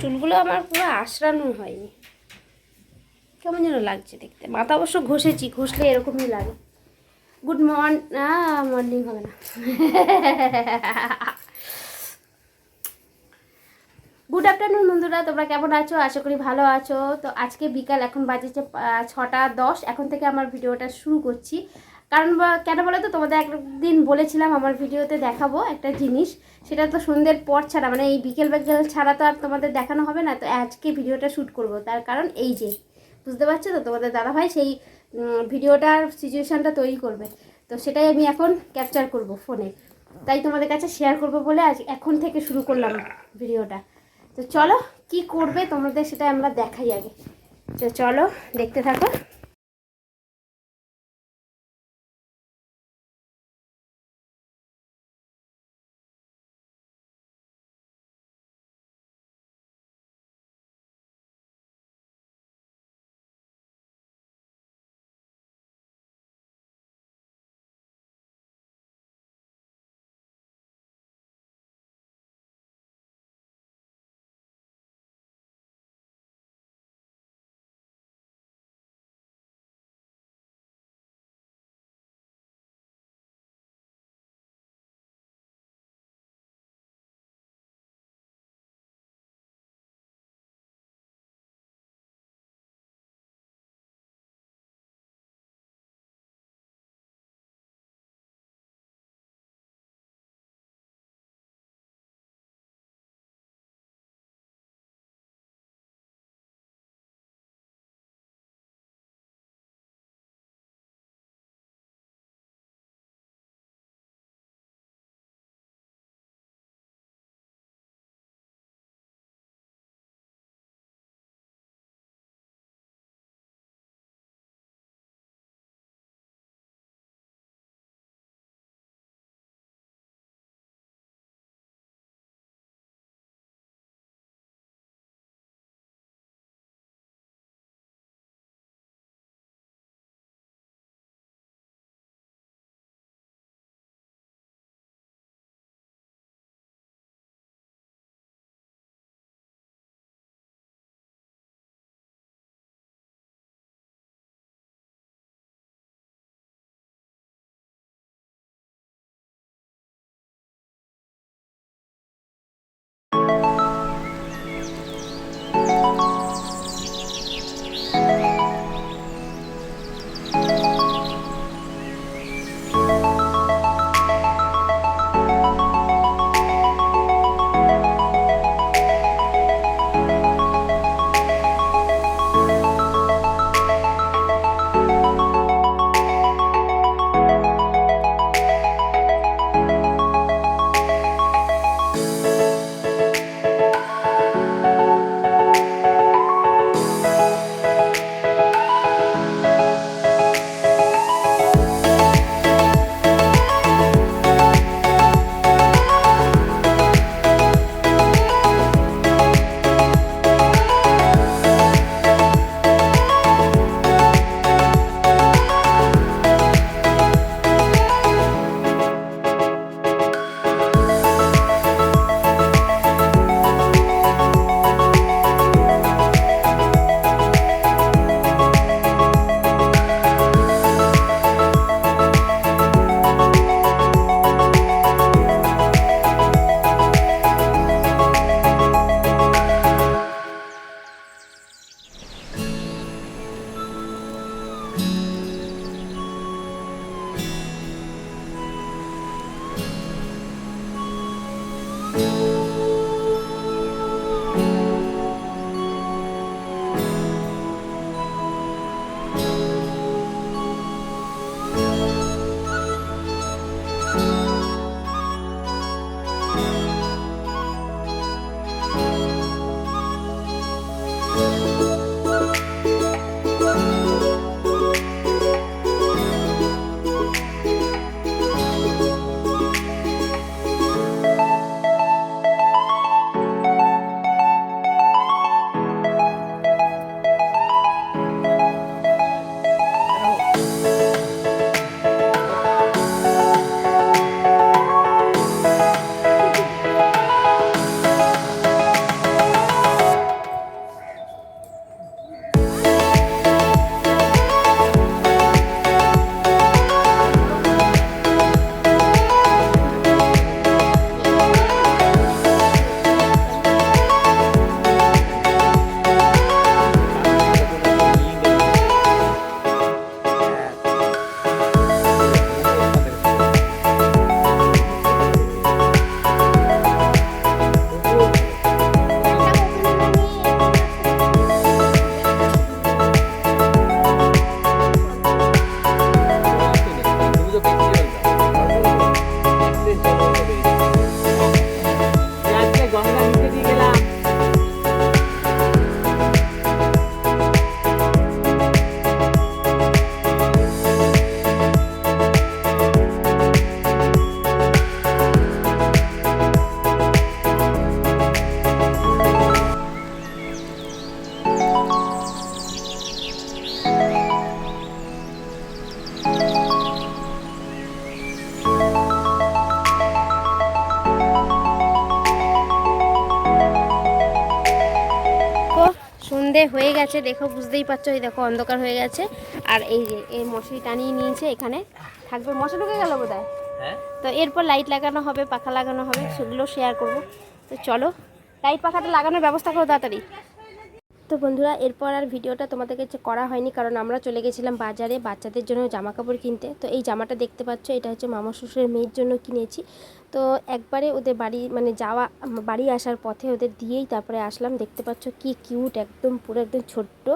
চুলগুলো আমার পুরো আশরানো হয়নি। কেমন যেন লাগছে দেখতে। মাথা অবশ্য ঘষেছি, ঘষলে এরকমই লাগে। গুড মর্নিং না মর্নিং হবে না। গুড আফটারনুন বন্ধুরা, তোমরা কেমন আছো? আশা করি ভালো আছো। তো আজকে বিকাল, এখন বাজেছে ছটা দশ। এখন থেকে আমার ভিডিওটা শুরু করছি। কারণ কেন বলো তো? তোমাদের একদিন বলেছিলাম আমার ভিডিওতে দেখাবো একটা জিনিস। সেটা তো সন্ধ্যের পর ছাড়া মানে এই বিকেল বিকেল ছাড়া তো আর তোমাদের দেখানো হবে না। তো আজকে ভিডিওটা শ্যুট করব। তার কারণ এই যে, বুঝতে পারছ তো? তোমাদের দাদাভাই সেই ভিডিওটার সিচুয়েশানটা তৈরি করবে। তো সেটাই আমি এখন ক্যাপচার করব ফোনে তাই তোমাদের কাছে শেয়ার করব বলে আজ এখন থেকে শুরু করলাম ভিডিওটা। তো চলো, কি করবে তোমাদের সেটা আমরা দেখাই আগে। তো চলো, দেখতে থাকো। সন্ধে হয়ে গেছে দেখো বুঝতেই পারছ এই দেখো অন্ধকার হয়ে গেছে। আর এই যে এই মশারি টানিয়ে নিয়েছে এখানে থাকবে। মশা ঢুকে গেল বোধ হয়। তো এরপর লাইট লাগানো হবে পাখা লাগানো হবে সেগুলো শেয়ার করব। তো চলো লাইট পাখাটা লাগানোর ব্যবস্থা করো তাড়াতাড়ি। তো বন্ধুরা, এরপর আর ভিডিওটা তোমাদের কাছে করা হয়নি, কারণ আমরা চলে গেছিলাম বাজারে বাচ্চাদের জন্য জামা কাপড় কিনতে। তো এই জামাটা দেখতে পাচ্ছ, এটা হচ্ছে মামা শ্বশুরের মেয়ের জন্য কিনেছি। তো একবারে ওদের বাড়ি মানে যাওয়া, বাড়ি আসার পথে ওদের দিয়েই তারপরে আসলাম। দেখতে পাচ্ছ কি কিউট একদম পুরো একদম ছোট্ট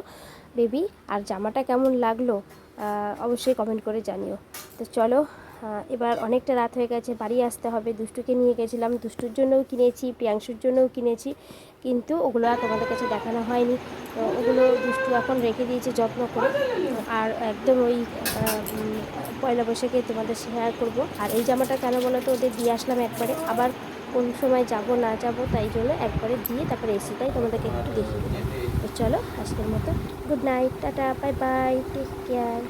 বেবি আর জামাটা কেমন লাগল অবশ্যই কমেন্ট করে জানিও। তো চলো এবার অনেকটা রাত হয়ে গেছে, বাড়ি আসতে হবে। দুষ্টুকে নিয়ে গেছিলাম, দুষ্টুর জন্যও কিনেছি, প্রিয়াংশুর জন্যও কিনেছি, কিন্তু ওগুলো আর তোমাদের কাছে দেখানো হয়নি। ওগুলো দুষ্টু এখন রেখে দিয়েছে, যত্ন করে। আর একদম ওই পয়লা বৈশাখে তোমাদের শেয়ার করব। আর এই জামাটা কেন বলো তো ওদের দিয়ে আসলাম একবারে। আবার কোন সময় যাব, না যাব, তাই জন্য একবারে দিয়ে তারপরে এসি তাই তোমাদেরকে একটু দেখিয়ে তো চলো, আজকের মতো good night tata bye bye take care